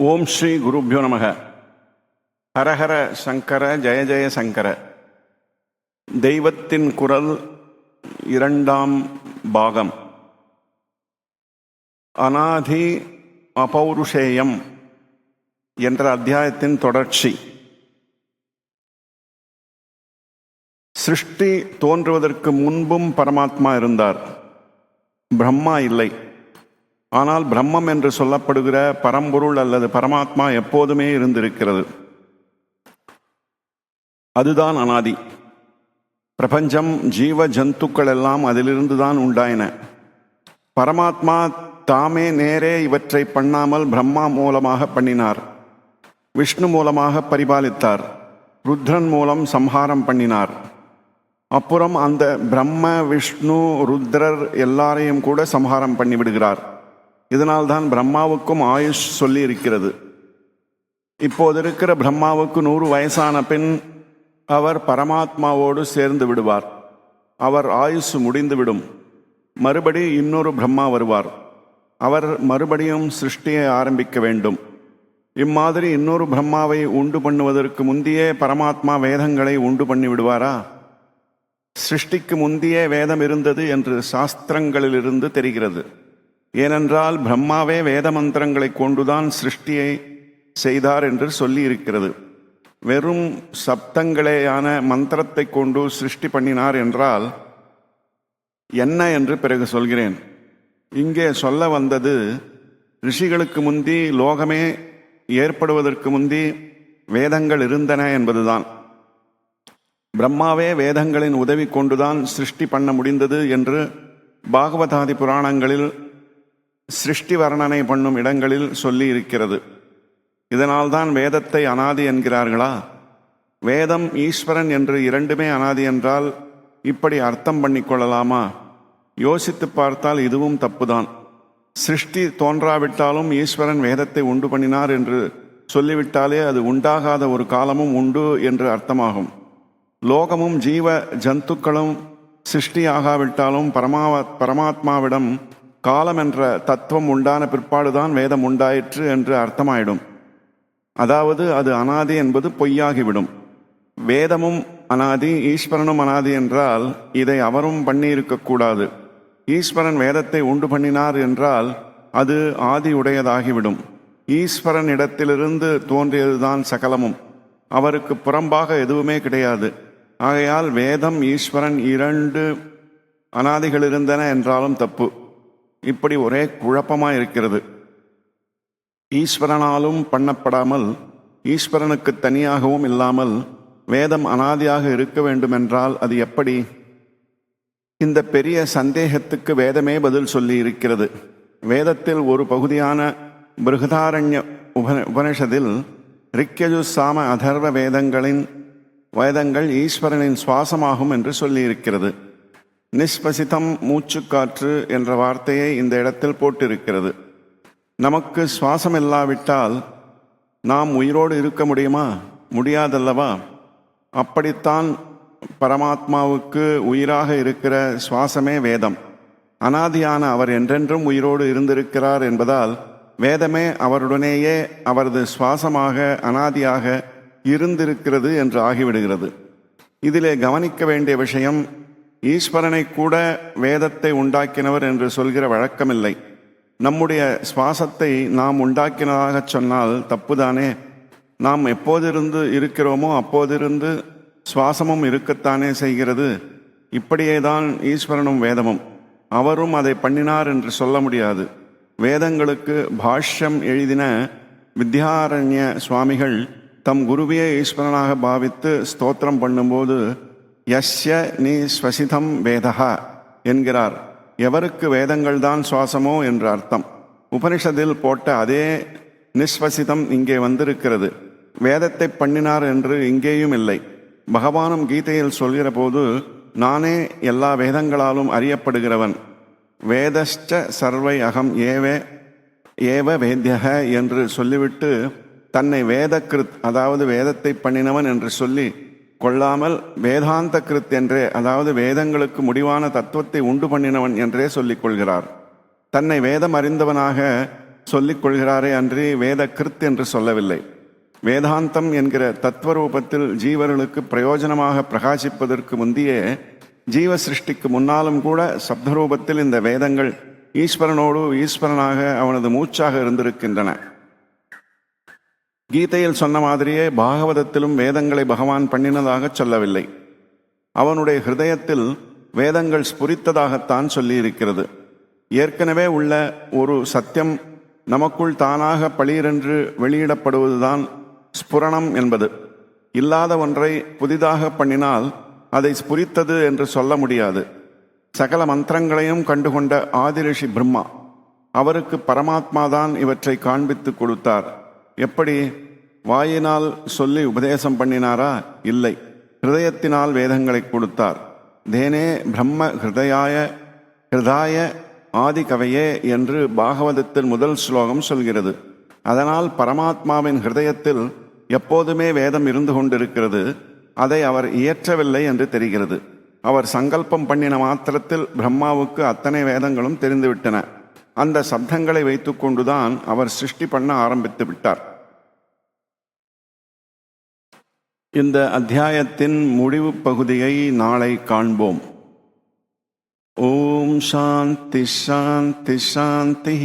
ஓம் ஸ்ரீ குருப்யோ நமக. ஹரஹர சங்கர ஜெய ஜெய சங்கர. தெய்வத்தின் குரல் இரண்டாம் பாகம். அனாதி அபௌருஷேயம் என்ற அத்தியாயத்தின் தொடர்ச்சி. சிருஷ்டி தோன்றுவதற்கு முன்பும் பரமாத்மா இருந்தார். பிரம்மா இல்லை. ஆனால் பிரம்மம் என்று சொல்லப்படுகிற பரம்பொருள் அல்லது பரமாத்மா எப்போதுமே இருந்திருக்கிறது. அதுதான் அனாதி. பிரபஞ்சம் ஜீவ ஜந்துக்கள் எல்லாம் அதிலிருந்து தான் உண்டாயின. பரமாத்மா தாமே நேரே இவற்றை பண்ணாமல் பிரம்மா மூலமாக பண்ணினார். விஷ்ணு மூலமாக பரிபாலித்தார். ருத்ரன் மூலம் சம்ஹாரம் பண்ணினார். அப்புறம் அந்த பிரம்ம விஷ்ணு ருத்ரர் எல்லாரையும் கூட சம்ஹாரம் பண்ணிவிடுகிறார். இதனால்தான் பிரம்மாவுக்கும் ஆயுஷ் சொல்லி இருக்கிறது இப்போது இருக்கிற பிரம்மாவுக்கு நூறு வயசான பின் அவர் பரமாத்மாவோடு சேர்ந்து விடுவார். அவர் ஆயுஷ் முடிந்துவிடும். மறுபடி இன்னொரு பிரம்மா வருவார். அவர் மறுபடியும் சிருஷ்டியை ஆரம்பிக்க வேண்டும். இம்மாதிரி இன்னொரு பிரம்மாவை உண்டு பண்ணுவதற்கு முந்தையே பரமாத்மா வேதங்களை உண்டு பண்ணி விடுவாரா? சிருஷ்டிக்கு முந்தியே வேதம் இருந்தது என்று சாஸ்திரங்களிலிருந்து தெரிகிறது. ஏனென்றால் பிரம்மாவே வேத மந்திரங்களை கொண்டுதான் சிருஷ்டியை செய்தார் என்று சொல்லி இருக்கிறது வெறும் சப்தங்களேயான மந்திரத்தை கொண்டு சிருஷ்டி பண்ணினார் என்றால் என்ன என்று பிறகு சொல்கிறேன். இங்கே சொல்ல வந்தது ரிஷிகளுக்கு முந்தி லோகமே ஏற்படுவதற்கு முந்தி வேதங்கள் இருந்தன என்பதுதான். பிரம்மாவே வேதங்களின் உதவி கொண்டுதான் சிருஷ்டி பண்ண முடிந்தது என்று பாகவதாதி புராணங்களில் சிருஷ்டி வர்ணனை பண்ணும் இடங்களில் சொல்லி இருக்கிறது இதனால்தான் வேதத்தை அனாதி என்கிறார்களா? வேதம் ஈஸ்வரன் என்று இரண்டுமே அனாதி என்றால் இப்படி அர்த்தம் பண்ணிக்கொள்ளலாமா யோசித்து பார்த்தால் இதுவும் தப்புதான். சிருஷ்டி தோன்றாவிட்டாலும் ஈஸ்வரன் வேதத்தை உண்டு பண்ணினார் என்று சொல்லிவிட்டாலே அது உண்டாகாத ஒரு காலமும் உண்டு என்று அர்த்தமாகும். லோகமும் ஜீவ ஜந்துக்களும் சிருஷ்டி ஆகாவிட்டாலும் பரமாவ பரமாத்மாவிடம் காலம் என்ற தத்துவம் உண்டான பிற்பாடுதான் வேதம் உண்டாயிற்று என்று அர்த்தமாயிடும். அதாவது அது அனாதி என்பது பொய்யாகிவிடும். வேதமும் அனாதி ஈஸ்வரனும் அனாதி என்றால் இதை அவரும் பண்ணியிருக்கக்கூடாது. ஈஸ்வரன் வேதத்தை உண்டு பண்ணினார் என்றால் அது ஆதி உடையதாகிவிடும் ஈஸ்வரன் இடத்திலிருந்து தோன்றியதுதான் சகலமும். அவருக்கு புறம்பாக எதுவுமே கிடையாது. ஆகையால் வேதம் ஈஸ்வரன் இரண்டு அனாதிகள் இருந்தன என்றாலும் தப்பு. இப்படி ஒரே குழப்பமாக இருக்கிறது ஈஸ்வரனாலும் பண்ணப்படாமல் ஈஸ்வரனுக்கு தனியாகவும் இல்லாமல் வேதம் அனாதியாக இருக்க வேண்டுமென்றால் அது எப்படி? இந்த பெரிய சந்தேகத்துக்கு வேதமே பதில் சொல்லி இருக்கிறது வேதத்தில் ஒரு பகுதியான பிருகதாரண்ய உப உபனிஷதில் ரிக்கஜு சாம அதர்வ வேதங்களின் வேதங்கள் ஈஸ்வரனின் சுவாசமாகும் என்று சொல்லியிருக்கிறது. நிஷ்பசிதம் மூச்சுக்காற்று என்ற வார்த்தையை இந்த இடத்தில் போட்டிருக்கிறது. நமக்கு சுவாசம் இல்லாவிட்டால் நாம் உயிரோடு இருக்க முடியுமா? முடியாதல்லவா? அப்படித்தான் பரமாத்மாவுக்கு உயிராக இருக்கிற சுவாசமே வேதம். அனாதியான அவர் என்றென்றும் உயிரோடு இருந்திருக்கிறார் என்பதால் வேதமே அவருடனேயே அவரது சுவாசமாக அனாதியாக இருந்திருக்கிறது என்று ஆகிவிடுகிறது. இதிலே கவனிக்க வேண்டிய விஷயம் ஈஸ்வரனை கூட வேதத்தை உண்டாக்கினவர் என்று சொல்கிற வழக்கமில்லை. நம்முடைய சுவாசத்தை நாம் உண்டாக்கினதாக சொன்னால் தப்புதானே? நாம் எப்போதிருந்து இருக்கிறோமோ அப்போதிருந்து சுவாசமும் இருக்கத்தானே செய்கிறது. இப்படியே தான் ஈஸ்வரனும் வேதமும். அவரும் அதை பண்ணினார் என்று சொல்ல முடியாது. வேதங்களுக்கு பாஷ்யம் எழுதின வித்யாரண்ய சுவாமிகள் தம் குருவியை ஈஸ்வரனாக பாவித்து ஸ்தோத்திரம் பண்ணும்போது யஸ்ய நீ ஸ்வசிதம் வேதா என்கிறார். எவருக்கு வேதங்கள் தான் சுவாசமோ என்று அர்த்தம். உபனிஷத்தில் போட்ட அதே நிஸ்வசிதம் இங்கே வந்திருக்கிறது. வேதத்தை பண்ணினார் என்று இங்கேயும் இல்லை. பகவானும் கீதையில் சொல்கிற போது நானே எல்லா வேதங்களாலும் அறியப்படுகிறவன். வேதஸ்ட சர்வை அகம் ஏவே ஏவ வேத்தியக என்று சொல்லிவிட்டு தன்னை வேத கிருத் அதாவது வேதத்தை பண்ணினவன் என்று சொல்லி கொள்ளாமல் வேதாந்த கிருத் என்றே அதாவது வேதங்களுக்கு முடிவான தத்துவத்தை உண்டு பண்ணினவன் என்றே சொல்லிக் கொள்கிறார் தன்னை வேதம் அறிந்தவனாக சொல்லிக் கொள்கிறாரே அன்றி வேத கிருத் என்று சொல்லவில்லை. வேதாந்தம் என்கிற தத்துவ ரூபத்தில் ஜீவர்களுக்கு பிரயோஜனமாக பிரகாசிப்பதற்கு முந்தையே ஜீவ சிருஷ்டிக்கு முன்னாலும் கூட சப்தரூபத்தில் இந்த வேதங்கள் ஈஸ்வரனோடு ஈஸ்வரனாக அவனது மூச்சாக இருந்திருக்கின்றன. கீதையில் சொன்ன மாதிரியே பாகவதத்திலும் வேதங்களை பகவான் பண்ணினதாக சொல்லவில்லை. அவனுடைய ஹிருதயத்தில் வேதங்கள் ஸ்புரித்ததாகத்தான் சொல்லியிருக்கிறது. ஏற்கனவே உள்ள ஒரு சத்தியம் நமக்குள் தானாக பளிரென்று வெளியிடப்படுவதுதான் ஸ்புரணம் என்பது. இல்லாத ஒன்றை புதிதாக பண்ணினால் அதை ஸ்புரித்தது என்று சொல்ல முடியாது. சகல மந்திரங்களையும் கண்டுகொண்ட ஆதிரிஷி பிரம்மா அவருக்கு பரமாத்மாதான் இவற்றை காண்பித்து கொடுத்தார். எப்படி? வாயினால் சொல்லி உபதேசம் பண்ணினாரா? இல்லை. ஹிருதயத்தினால் வேதங்களை கொடுத்தார். தேனே பிரம்ம ஹிருதயாய ஹிருதாய ஆதி கவையே என்று பாகவதத்தில் முதல் ஸ்லோகம் சொல்கிறது. அதனால் பரமாத்மாவின் ஹிருதயத்தில் எப்போதுமே வேதம் இருந்து கொண்டிருக்கிறது. அதை அவர் இயற்றவில்லை என்று தெரிகிறது. அவர் சங்கல்பம் பண்ணின மாத்திரத்தில் பிரம்மாவுக்கு அத்தனை வேதங்களும் தெரிந்துவிட்டன. அந்த சப்தங்களை வைத்துக்கொண்டுதான் அவர் சிருஷ்டி பண்ண ஆரம்பித்து விட்டார். இந்த அத்தியாயத்தின் முடிவு பகுதியை நாளை காண்போம். ஓம் சாந்தி சாந்தி சாந்தி.